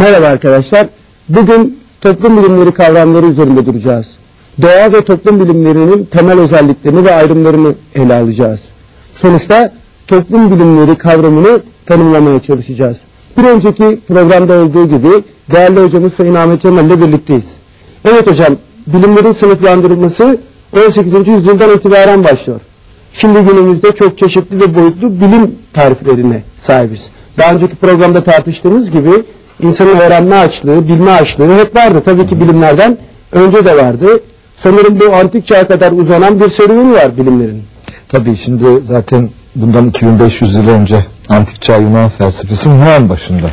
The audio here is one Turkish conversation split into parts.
Merhaba arkadaşlar. Bugün toplum bilimleri kavramları üzerinde duracağız. Doğa ve toplum bilimlerinin temel özelliklerini ve ayrımlarını ele alacağız. Sonuçta toplum bilimleri kavramını tanımlamaya çalışacağız. Bir önceki programda olduğu gibi değerli hocamız Sayın Ahmet Cemal ile birlikteyiz. Evet hocam, bilimlerin sınıflandırılması 18. yüzyıldan itibaren başlıyor. Şimdi günümüzde çok çeşitli ve boyutlu bilim tariflerine sahibiz. Daha önceki programda tartıştığımız gibi insanın öğrenme açlığı, bilme açlığı hep vardı. Tabii ki bilimlerden önce de vardı. Sanırım bu antik çağa kadar uzanan bir serüveni var bilimlerin. Tabii şimdi zaten bundan 2500 yıl önce antik çağ Yunan felsefesinin hemen başında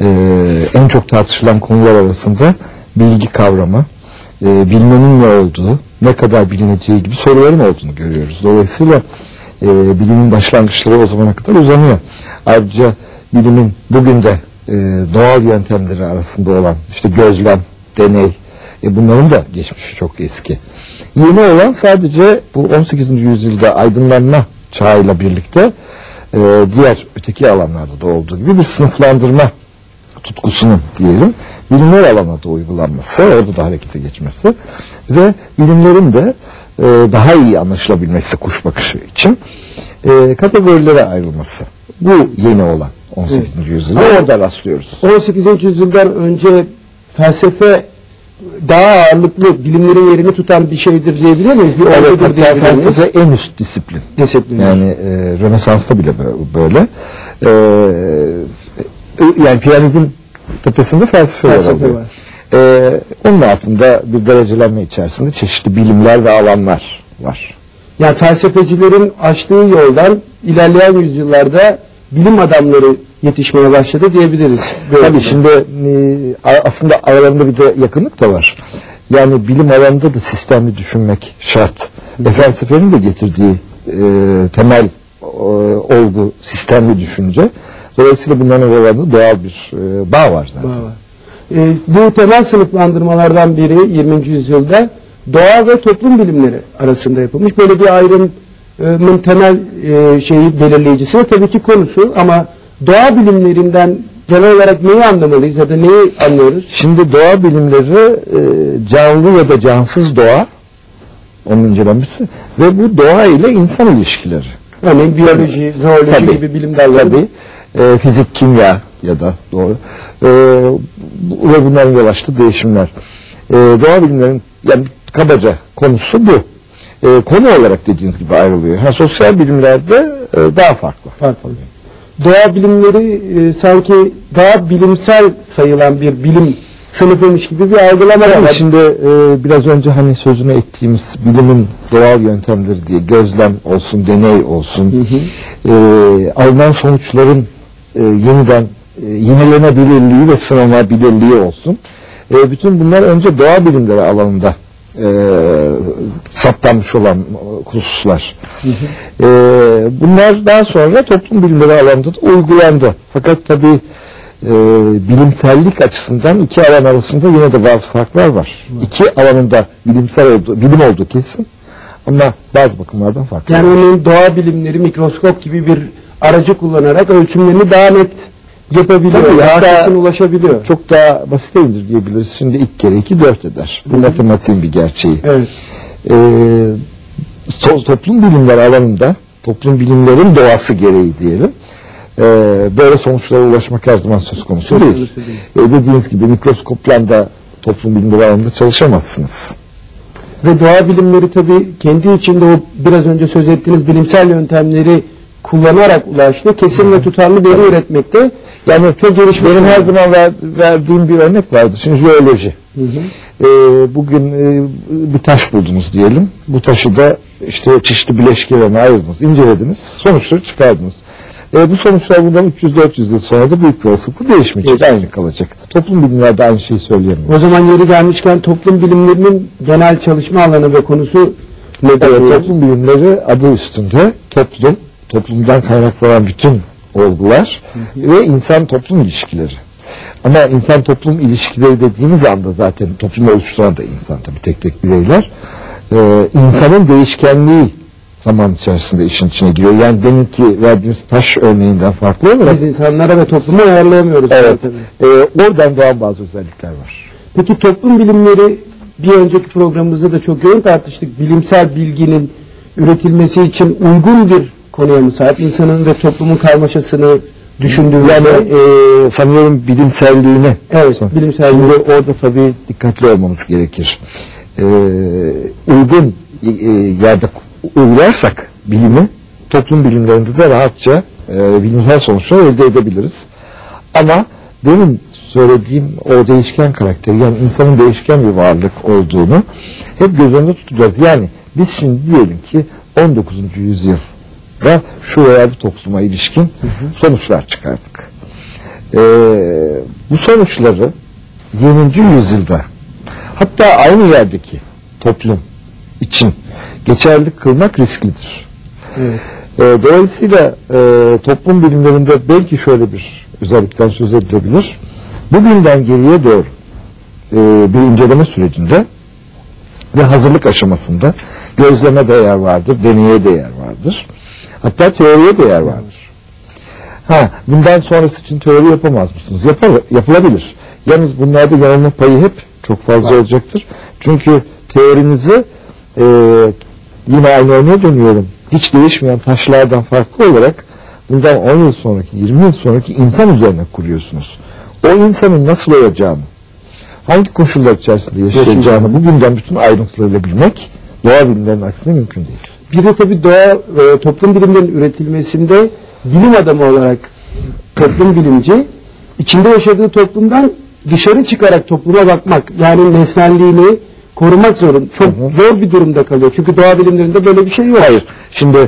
ee, en çok tartışılan konular arasında bilgi kavramı, e, bilmenin ne olduğu, ne kadar bilineceği gibi soruların olduğunu görüyoruz. Dolayısıyla e, bilimin başlangıçları o zamana kadar uzanıyor. Ayrıca bilimin bugün de e, doğal yöntemleri arasında olan işte gözlem, deney, e, bunların da geçmişi çok eski. Yeni olan sadece bu 18. yüzyılda aydınlanma çağıyla birlikte e, diğer öteki alanlarda da olduğu gibi bir sınıflandırma tutkusunun diyelim bilimler alanına da uygulanması, orada da harekete geçmesi ve bilimlerin de e, daha iyi anlaşılabilmesi kuş bakışı için e, kategorilere ayrılması. Bu yeni olan 18. yüzyılda Evet. orada rastlıyoruz. 18. yüzyıldan önce felsefe daha ağırlıklı bilimlerin yerini tutan bir şeydir diyebilir miyiz? Bir Evet, hatta diyebilir miyiz? felsefe en üst disiplin. Disiplin. Yani e, Rönesans'ta bile bö- böyle. E, yani piramidin tepesinde felsefe, Felsefe alıyor. var. E, onun altında bir derecelenme içerisinde çeşitli bilimler ve alanlar var. Yani felsefecilerin açtığı yoldan ilerleyen yüzyıllarda bilim adamları yetişmeye başladı diyebiliriz. Böyle Tabii şimdi e, aslında aralarında bir de yakınlık da var. Yani bilim alanında da sistemli düşünmek şart. Ve felsefenin de getirdiği e, temel e, olgu sistemli düşünce. Dolayısıyla bunların aralarında doğal bir e, bağ var zaten. Var, var. Ee, bu temel sınıflandırmalardan biri 20. yüzyılda doğa ve toplum bilimleri arasında yapılmış. Böyle bir ayrımın temel e, şeyi belirleyicisi de tabii ki konusu ama doğa bilimlerinden genel olarak neyi anlamalıyız ya da neyi anlıyoruz? Şimdi doğa bilimleri e, canlı ya da cansız doğa onun incelenmesi ve bu doğa ile insan ilişkileri. Örneğin biyoloji, zooloji Tabii. gibi bilim dalları. Tabii. E, fizik, kimya ya da doğru. E, bu- ve bunların yol açtığı değişimler. E, doğa bilimlerinin yani kabaca konusu bu. E, konu olarak dediğiniz gibi ayrılıyor. Ha, sosyal bilimlerde e, daha farklı. Farklı. Doğa bilimleri e, sanki daha bilimsel sayılan bir bilim sınıfıymış gibi bir algılama var. şimdi e, biraz önce hani sözünü ettiğimiz bilimin doğal yöntemleri diye gözlem olsun, deney olsun, e, alınan sonuçların e, yeniden e, yenilenebilirliği ve sınanabilirliği olsun. E, bütün bunlar önce doğa bilimleri alanında e, saptanmış olan hususlar. E, bunlar daha sonra toplum bilimleri alanında da uygulandı. Fakat tabii e, bilimsellik açısından iki alan arasında yine de bazı farklar var. İki alanında bilimsel oldu, bilim olduğu kesin ama bazı bakımlardan farklı. Yani onun doğa bilimleri mikroskop gibi bir aracı kullanarak ölçümlerini daha net yapabiliyor. Tabii, hatta- ulaşabiliyor. çok daha basite indirgeyebiliriz. Şimdi ilk kere iki dört eder. Bu matematiğin bir gerçeği. Evet. Ee, to- toplum bilimleri alanında toplum bilimlerin doğası gereği diyelim ee, böyle sonuçlara ulaşmak her zaman söz konusu Söz değil. değil. Ee, dediğiniz gibi mikroskopla da toplum bilimleri alanında çalışamazsınız. Ve doğa bilimleri tabii kendi içinde o biraz önce söz ettiğiniz bilimsel yöntemleri kullanarak ulaştı. Kesin ve tutarlı veri üretmekte. Yani çok gelişmiş. Benim her zaman ver- verdiğim bir örnek vardı. Şimdi jeoloji. Hı hı. Ee, bugün e, bir taş buldunuz diyelim. Bu taşı da işte çeşitli bileşkelerine ayırdınız, incelediniz, sonuçları çıkardınız. Ee, bu sonuçlar bundan 300-400 yıl sonra da büyük bir olasılıkla değişmeyecek, aynı kalacak. Toplum bilimlerde aynı şeyi söyleyemiyor. O zaman yeri gelmişken toplum bilimlerinin genel çalışma alanı ve konusu nedir? Evet, toplum bilimleri adı üstünde toplum, toplumdan kaynaklanan bütün olgular ve insan toplum ilişkileri. Ama insan toplum ilişkileri dediğimiz anda zaten toplumu oluşturan da insan tabii tek tek bireyler. Ee, insanın değişkenliği zaman içerisinde işin içine giriyor. Yani deminki verdiğimiz taş örneğinden farklı olarak Biz insanlara ve topluma ayarlayamıyoruz. evet, e, oradan doğan bazı özellikler var. Peki toplum bilimleri bir önceki programımızda da çok yoğun tartıştık. Bilimsel bilginin üretilmesi için uygun bir konuya mı sahip? İnsanın ve toplumun karmaşasını düşündüğümüzde Yani e, sanıyorum bilimselliğine Evet, Son- bilimsel Şimdi orada tabii dikkatli olmamız gerekir. Ee, uygun e, e, yerde uygularsak bilimi toplum bilimlerinde de rahatça e, bilimsel sonuçlar elde edebiliriz. Ama benim söylediğim o değişken karakteri yani insanın değişken bir varlık olduğunu hep göz önünde tutacağız. Yani biz şimdi diyelim ki 19. yüzyılda şu veya bu topluma ilişkin sonuçlar çıkardık. Ee, bu sonuçları 20. yüzyılda hatta aynı yerdeki toplum için geçerli kılmak risklidir. Evet. Ee, dolayısıyla e, toplum bilimlerinde belki şöyle bir özellikten söz edilebilir. Bugünden geriye doğru e, bir inceleme sürecinde ve hazırlık aşamasında gözleme de yer vardır, deneye de yer vardır. Hatta teoriye de yer vardır. Ha, bundan sonrası için teori yapamaz mısınız? Yapar, yapılabilir. Yalnız bunlarda yanılma payı hep çok fazla Var. olacaktır. Çünkü teorinizi e, yine aynı örneğe dönüyorum. Hiç değişmeyen taşlardan farklı olarak bundan 10 yıl sonraki, 20 yıl sonraki insan üzerine kuruyorsunuz. O insanın nasıl olacağını, hangi koşullar içerisinde yaşayacağını bugünden bütün ayrıntılarıyla bilmek doğa bilimlerinin aksine mümkün değil. Bir de tabii doğa e, toplum bilimlerinin üretilmesinde bilim adamı olarak toplum bilimci içinde yaşadığı toplumdan dışarı çıkarak topluma bakmak yani nesnelliğini korumak zorun. Çok Hı hı. zor bir durumda kalıyor. Çünkü doğa bilimlerinde böyle bir şey yok. Hayır. Şimdi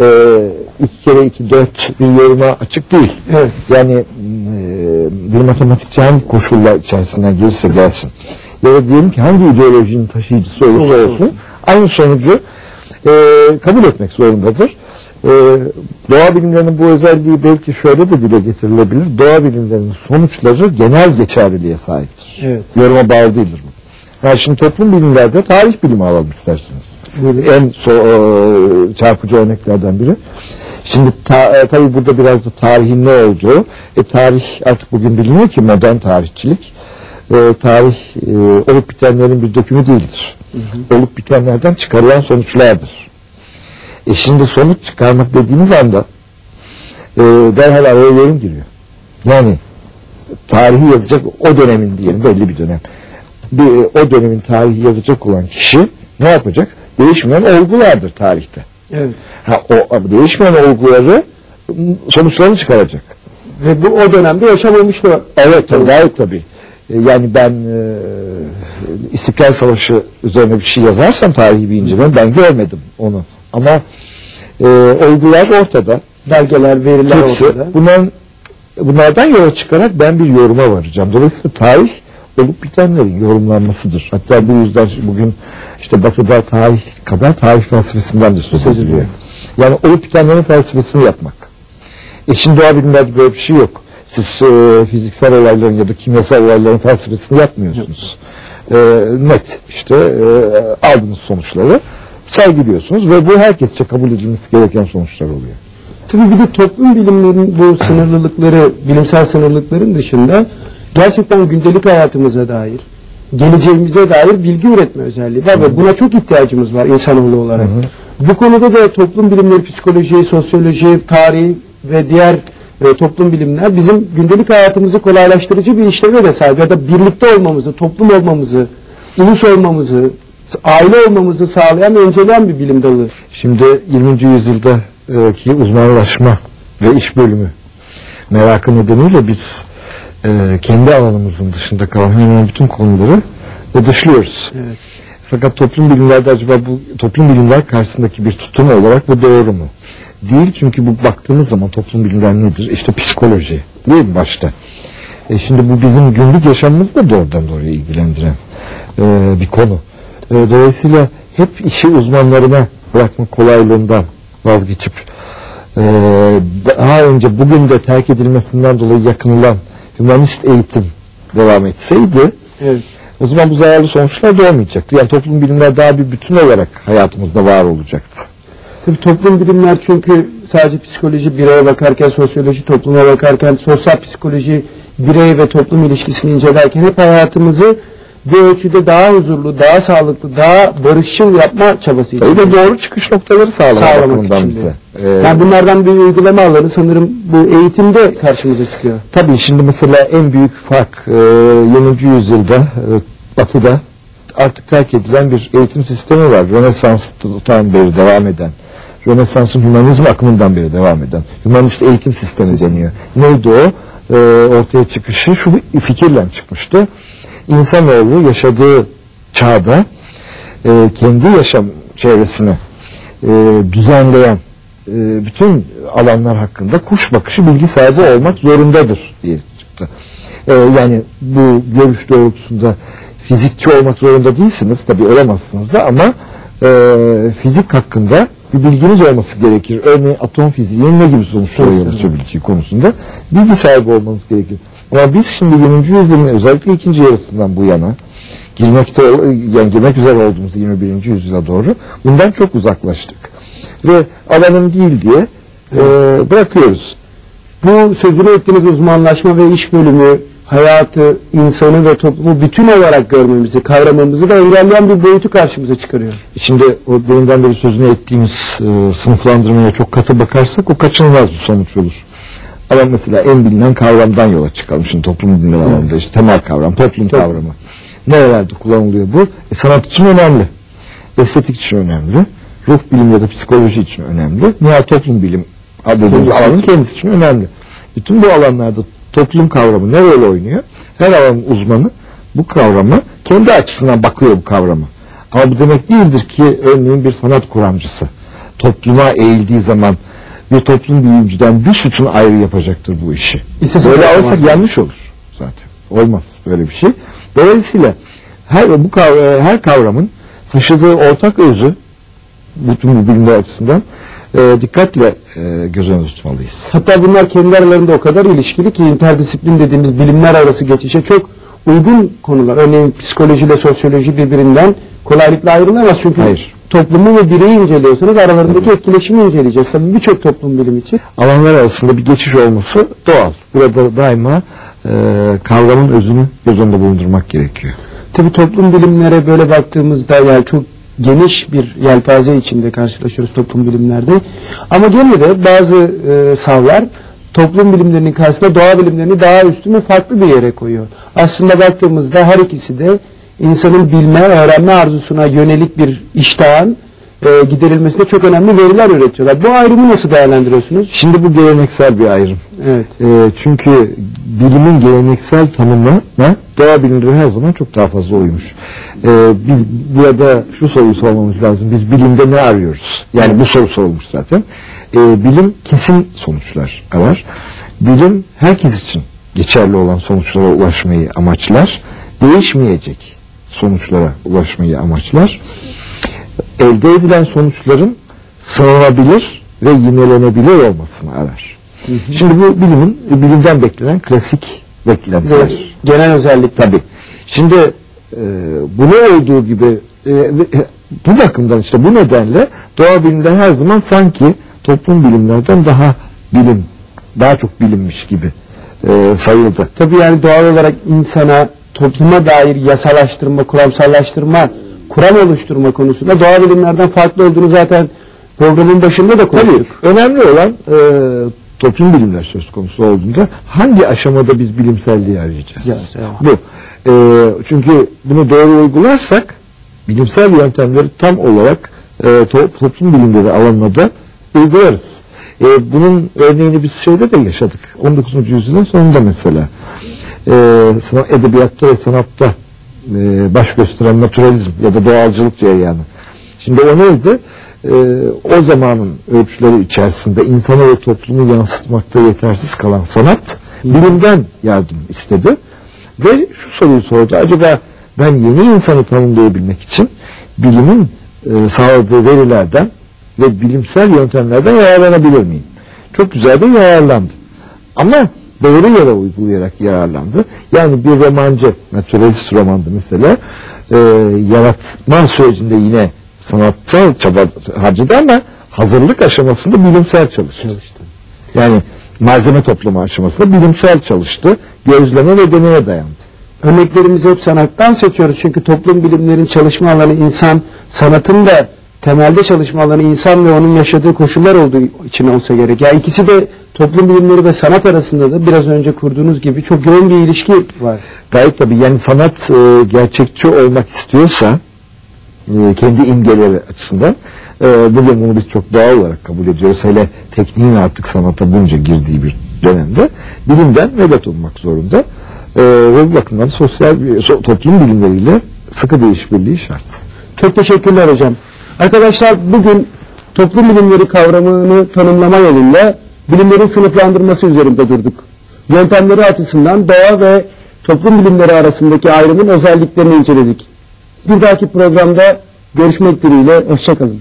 e, iki kere iki dört bir yoruma açık değil. Evet. Yani e, bir matematikçi hangi koşullar içerisinden gelirse gelsin ya da diyelim ki hangi ideolojinin taşıyıcısı olursa Olur. olsun aynı sonucu e, kabul etmek zorundadır. E, doğa bilimlerinin bu özelliği belki şöyle de dile getirilebilir. Doğa bilimlerinin sonuçları genel geçerliliğe sahiptir. Evet. Yoruma bağlı değildir bu. Yani şimdi toplum bilimlerde tarih bilimi alalım isterseniz Buyurun. en so- e, çarpıcı örneklerden biri. Şimdi ta, e, tabii burada biraz da tarihin ne olduğu, e, tarih artık bugün biliniyor ki modern tarihçilik, e, tarih e, olup bitenlerin bir dökümü değildir. Olup bitenlerden çıkarılan sonuçlardır. E şimdi sonuç çıkarmak dediğiniz anda e, derhal araya yorum giriyor. Yani tarihi yazacak o dönemin diyelim belli bir dönem. Bir, o dönemin tarihi yazacak olan kişi ne yapacak? Değişmeyen olgulardır tarihte. Evet. Ha, o değişmeyen olguları sonuçlarını çıkaracak. Ve bu o dönemde yaşamamış da Evet tabii gayet tabii. E, Yani ben e, İstiklal Savaşı üzerine bir şey yazarsam tarihi bir inceleme ben görmedim onu. Ama e, olgular ortada. belgeler, veriler Hepsi. ortada. Bundan, bunlardan yola çıkarak ben bir yoruma varacağım. Dolayısıyla tarih olup bitenlerin yorumlanmasıdır. Hatta bu yüzden bugün işte Batı'da tarih kadar tarih felsefesinden de söz ediliyor. Yani olup bitenlerin felsefesini yapmak. E şimdi doğa bilimlerde böyle bir şey yok. Siz e, fiziksel olayların ya da kimyasal olayların felsefesini yapmıyorsunuz. E, net işte e, aldığınız sonuçları sergiliyorsunuz ve bu herkesçe kabul edilmesi gereken sonuçlar oluyor. Tabii bir de toplum bilimlerinin bu sınırlılıkları, bilimsel sınırlılıkların dışında gerçekten gündelik hayatımıza dair, geleceğimize dair bilgi üretme özelliği var ve buna çok ihtiyacımız var insanoğlu olarak. Bu konuda da toplum bilimleri, psikoloji, sosyoloji, tarih ve diğer e, toplum bilimler bizim gündelik hayatımızı kolaylaştırıcı bir işleve de sahip ya da birlikte olmamızı, toplum olmamızı, ulus olmamızı, aile olmamızı sağlayan ve inceleyen bir bilim dalı. Şimdi 20. yüzyıldaki uzmanlaşma ve iş bölümü merakı nedeniyle biz e, kendi alanımızın dışında kalan hemen bütün konuları dışlıyoruz. Evet. Fakat toplum bilimlerde acaba bu toplum bilimler karşısındaki bir tutum olarak bu doğru mu? Değil çünkü bu baktığımız zaman toplum bilimler nedir? İşte psikoloji değil mi başta? E şimdi bu bizim günlük yaşamımızı da doğrudan doğruya ilgilendiren e, bir konu. E, dolayısıyla hep işi uzmanlarına bırakma kolaylığından vazgeçip e, daha önce bugün de terk edilmesinden dolayı yakınılan humanist eğitim devam etseydi Evet. o zaman bu zararlı sonuçlar doğmayacaktı. Yani toplum bilimler daha bir bütün olarak hayatımızda var olacaktı. Tabii toplum bilimler çünkü sadece psikoloji bireye bakarken, sosyoloji topluma bakarken, sosyal psikoloji birey ve toplum ilişkisini incelerken hep hayatımızı bir ölçüde daha huzurlu, daha sağlıklı, daha barışçıl yapma çabası içinde. de doğru çıkış noktaları sağlamak, Sağlamak için bize. Ee, Yani bunlardan bir uygulama alanı sanırım bu eğitimde karşımıza çıkıyor. Tabii şimdi mesela en büyük fark e, 20. yüzyılda e, Batı'da artık terk edilen bir eğitim sistemi var. Rönesans'tan beri devam eden. Rönesans'ın hümanizm akımından beri devam eden. Hümanist eğitim sistemi deniyor. Neydi o? E, ortaya çıkışı şu fikirle çıkmıştı. İnsanoğlu yaşadığı çağda e, kendi yaşam çevresini e, düzenleyen e, bütün alanlar hakkında kuş bakışı bilgi sahibi olmak zorundadır diye çıktı. E, yani bu görüş doğrultusunda fizikçi olmak zorunda değilsiniz tabi olamazsınız da ama e, fizik hakkında bir bilginiz olması gerekir. Örneğin atom fiziğinin ne gibi sonuçlara yol açabileceği konusunda bilgi sahibi olmanız gerekir. Ama biz şimdi 20. yüzyılın özellikle ikinci yarısından bu yana girmekte yani girmek üzere olduğumuz 21. yüzyıla doğru bundan çok uzaklaştık. Ve alanım değil diye e, bırakıyoruz. Bu sözünü ettiğiniz uzmanlaşma ve iş bölümü hayatı, insanı ve toplumu bütün olarak görmemizi, kavramamızı da engelleyen bir boyutu karşımıza çıkarıyor. Şimdi o deminden beri sözünü ettiğimiz e, sınıflandırmaya çok katı bakarsak o kaçınılmaz bir sonuç olur. Ama mesela en bilinen kavramdan yola çıkalım. Şimdi toplum bilimleri alanında işte temel kavram, toplum Tabii. kavramı. Nerelerde kullanılıyor bu? E, sanat için önemli. Estetik için önemli. Ruh bilim ya da psikoloji için önemli. Nihayet toplum bilim alanın için. kendisi için önemli. Bütün bu alanlarda toplum kavramı ne rol oynuyor? Her alanın uzmanı bu kavramı kendi açısından bakıyor bu kavramı. Ama bu demek değildir ki örneğin bir sanat kuramcısı topluma eğildiği zaman bir toplum bilimciden bir sütun ayrı yapacaktır bu işi. İstese Böyle alırsak yanlış olur zaten. Olmaz böyle bir şey. Dolayısıyla her bu kav- her kavramın taşıdığı ortak özü bütün bu bilimler açısından e, dikkatle e, göz önünde tutmalıyız. Hatta bunlar kendi aralarında o kadar ilişkili ki interdisiplin dediğimiz bilimler arası geçişe çok uygun konular. Örneğin psikoloji ile sosyoloji birbirinden kolaylıkla ayrılamaz. Çünkü Hayır. toplumu ve bireyi inceliyorsanız aralarındaki etkileşimi inceleyeceğiz. Tabii birçok toplum bilimi için. Alanlar arasında bir geçiş olması doğal. Burada daima e, kavramın özünü göz önünde bulundurmak gerekiyor. Tabii toplum bilimlere böyle baktığımızda yani çok geniş bir yelpaze içinde karşılaşıyoruz toplum bilimlerde. Ama gene de bazı e, savlar toplum bilimlerinin karşısında doğa bilimlerini daha üstün ve farklı bir yere koyuyor. Aslında baktığımızda her ikisi de insanın bilme, öğrenme arzusuna yönelik bir iştahın e, giderilmesinde çok önemli veriler üretiyorlar. Bu ayrımı nasıl değerlendiriyorsunuz? Şimdi bu geleneksel bir ayrım. Evet. E, çünkü bilimin geleneksel tanımına doğa bilimleri her zaman çok daha fazla uymuş. E, biz burada şu soruyu sormamız lazım. Biz bilimde ne arıyoruz? Yani bu soru sorulmuş zaten. E, bilim kesin sonuçlar arar. Bilim herkes için geçerli olan sonuçlara ulaşmayı amaçlar. Değişmeyecek sonuçlara ulaşmayı amaçlar. Elde edilen sonuçların sınanabilir ve yinelenebilir olmasını arar. Şimdi bu bilimin bilimden beklenen klasik beklentiler. Ve genel özellik Tabii. Şimdi e, bunu olduğu gibi e, e, bu bakımdan işte bu nedenle doğa bilimler her zaman sanki toplum bilimlerden daha bilim, daha çok bilinmiş gibi e, sayıldı. Tabii yani doğal olarak insana, topluma dair yasalaştırma, kuramsallaştırma, kuram oluşturma konusunda doğa bilimlerden farklı olduğunu zaten programın başında da Tabii konuştuk. önemli olan e, toplum bilimler söz konusu olduğunda hangi aşamada biz bilimselliği arayacağız? Yes, evet. Bu. E, çünkü bunu doğru uygularsak bilimsel yöntemleri tam olarak e, to- toplum bilimleri alanına da uygularız. E, bunun örneğini biz şeyde de yaşadık. 19. yüzyılın sonunda mesela. E, edebiyatta ve sanatta e, baş gösteren naturalizm ya da doğalcılık cereyanı. Şimdi o neydi? Ee, o zamanın ölçüleri içerisinde insanı ve toplumu yansıtmakta yetersiz kalan sanat bilimden yardım istedi ve şu soruyu sordu acaba ben yeni insanı tanımlayabilmek için bilimin e, sağladığı verilerden ve bilimsel yöntemlerden yararlanabilir miyim? Çok güzel de yararlandı. Ama doğru yere uygulayarak yararlandı. Yani bir romancı, naturalist romandı mesela, e, yaratma sürecinde yine sanatsal çaba harcadı ama hazırlık aşamasında bilimsel çalıştı. Çalıştı. Yani malzeme toplama aşamasında bilimsel çalıştı. Gözleme ve deneye dayandı. Örneklerimizi hep sanattan seçiyoruz. Çünkü toplum bilimlerin çalışma alanı insan, sanatın da temelde çalışma alanı insan ve onun yaşadığı koşullar olduğu için olsa gerek. Yani ikisi de toplum bilimleri ve sanat arasında da biraz önce kurduğunuz gibi çok yoğun bir ilişki var. Gayet tabii yani sanat e, gerçekçi olmak istiyorsa e, kendi imgeleri açısından e, bugün bunu biz çok doğal olarak kabul ediyoruz. Hele tekniğin artık sanata bunca girdiği bir dönemde bilimden medet olmak zorunda. E, ve bu bakımdan sosyal toplum bilimleriyle sıkı bir işbirliği şart. Çok teşekkürler hocam. Arkadaşlar bugün toplum bilimleri kavramını tanımlama yolunda bilimlerin sınıflandırması üzerinde durduk. Yöntemleri açısından doğa ve toplum bilimleri arasındaki ayrımın özelliklerini inceledik. Bir dahaki programda görüşmek dileğiyle, hoşçakalın.